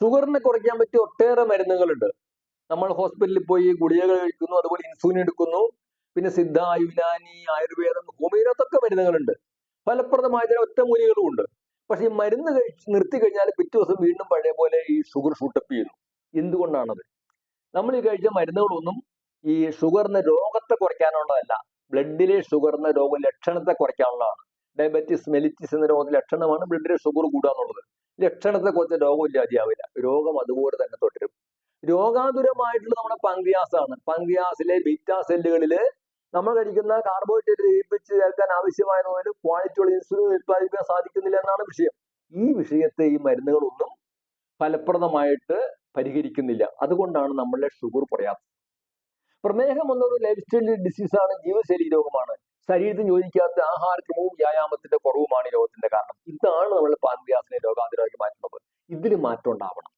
ഷുഗറിനെ കുറയ്ക്കാൻ പറ്റിയ ഒട്ടേറെ മരുന്നുകളുണ്ട്. നമ്മൾ ഹോസ്പിറ്റലിൽ പോയി ഗുളികകൾ കഴിക്കുന്നു അതുപോലെ ഇൻസുലിൻ എടുക്കുന്നു. പിന്നെ സിദ്ധ യുനാനി ആയുർവേദം ഹോമിയോത്തൊക്കെ മരുന്നുകളുണ്ട്. ഫലപ്രദമായ ചില ഒറ്റമൂലികളും ഉണ്ട്. പക്ഷെ ഈ മരുന്ന് കഴിച്ച് നിർത്തി കഴിഞ്ഞാൽ പിറ്റേ ദിവസം വീണ്ടും പഴയ പോലെ ഈ ഷുഗർ ഷൂട്ടപ്പ് ചെയ്യുന്നു. എന്തുകൊണ്ടാണത്? നമ്മൾ ഈ കഴിച്ച മരുന്നുകളൊന്നും ഈ ഷുഗറിന്റെ രോഗത്തെ കുറയ്ക്കാനുള്ളതല്ല. ബ്ലഡിലെ ഷുഗറിന്റെ രോഗ ലക്ഷണത്തെ കുറയ്ക്കാനുള്ളതാണ്. ഡയബറ്റിസ് മെലിറ്റിസ് എന്ന രോഗത്തിന്റെ ലക്ഷണമാണ് ബ്ലഡിലെ ഷുഗർ കൂടുക എന്നുള്ളത്. ലക്ഷണത്തെ കുറച്ച് രോഗം ഇല്ലാതെയാവില്ല രോഗം അതുപോലെ തന്നെ തുടരും. രോഗാതുരമായിട്ടുള്ള നമ്മുടെ പങ്ക്രിയാസ് ആണ്. ബീറ്റാ സെല്ലുകളിൽ നമ്മൾ കഴിക്കുന്ന കാർബോഹൈഡ്രേറ്റ് ദഹിപ്പിച്ച് ചേർക്കാൻ ആവശ്യമായ തോതിൽ ക്വാളിറ്റിയുള്ള ഇൻസുലിൻ ഉത്പാദിപ്പിക്കാൻ സാധിക്കുന്നില്ല എന്നാണ് വിഷയം. ഈ വിഷയത്തെ ഈ മരുന്നുകളൊന്നും ഫലപ്രദമായിട്ട് പരിഹരിക്കുന്നില്ല. അതുകൊണ്ടാണ് നമ്മളുടെ ഷുഗർ കുറയാത്തത്. പ്രമേഹം എന്നൊരു ലൈഫ് സ്റ്റൈൽ ഡിസീസാണ് ജീവശൈലി രോഗമാണ്. ശരീരത്തിന് യോജിക്കാത്ത ആഹാരക്രമവും വ്യായാമത്തിന്റെ കുറവുമാണ് ഈ രോഗത്തിന്റെ കാരണം. ഇതാണ് നമ്മൾ രോഗാതിരാക്കി ഇതിന് മാറ്റം ഉണ്ടാവണം.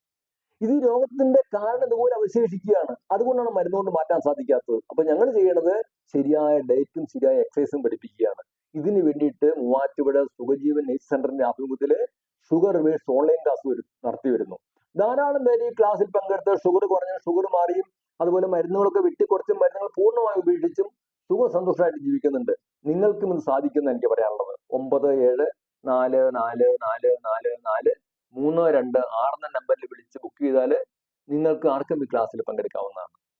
ഇത് രോഗത്തിന്റെ കാരണം ഇതുപോലെ അവശേഷിക്കുകയാണ്. അതുകൊണ്ടാണ് മരുന്നുകൊണ്ട് മാറ്റാൻ സാധിക്കാത്തത്. അപ്പൊ ഞങ്ങൾ ചെയ്യണത് ശരിയായ ഡയറ്റും ശരിയായ എക്സസൈസും പഠിപ്പിക്കുകയാണ്. ഇതിന് വേണ്ടിയിട്ട് മൂവാറ്റുപുഴ സുഖജീവൻ നെയ്റ്റ് സെന്ററിന്റെ ആഭിമുഖ്യത്തിൽ ഷുഗർ റിവേഴ്സ് ഓൺലൈൻ ക്ലാസ് നടത്തി വരുന്നു. ധാരാളം പേര് ഈ ക്ലാസ്സിൽ പങ്കെടുത്ത് ഷുഗർ കുറഞ്ഞ ഷുഗർ മാറിയും അതുപോലെ മരുന്നുകളൊക്കെ വെട്ടി കുറച്ചും മരുന്നുകൾ പൂർണമായി ഉപേക്ഷിച്ചും സുഖ സന്തോഷമായിട്ട് ജീവിക്കുന്നുണ്ട്. നിങ്ങൾക്കും ഇത് സാധിക്കുന്ന എനിക്ക് പറയാനുള്ളത്. ഒമ്പത് ഏഴ് നാല് നാല് നാല് നാല് മൂന്ന് രണ്ട് ആറ് എന്ന നമ്പറിൽ വിളിച്ച് ബുക്ക് ചെയ്താൽ നിങ്ങൾക്ക് ആർക്കും ഈ ക്ലാസ്സിൽ പങ്കെടുക്കാവുന്നതാണ്.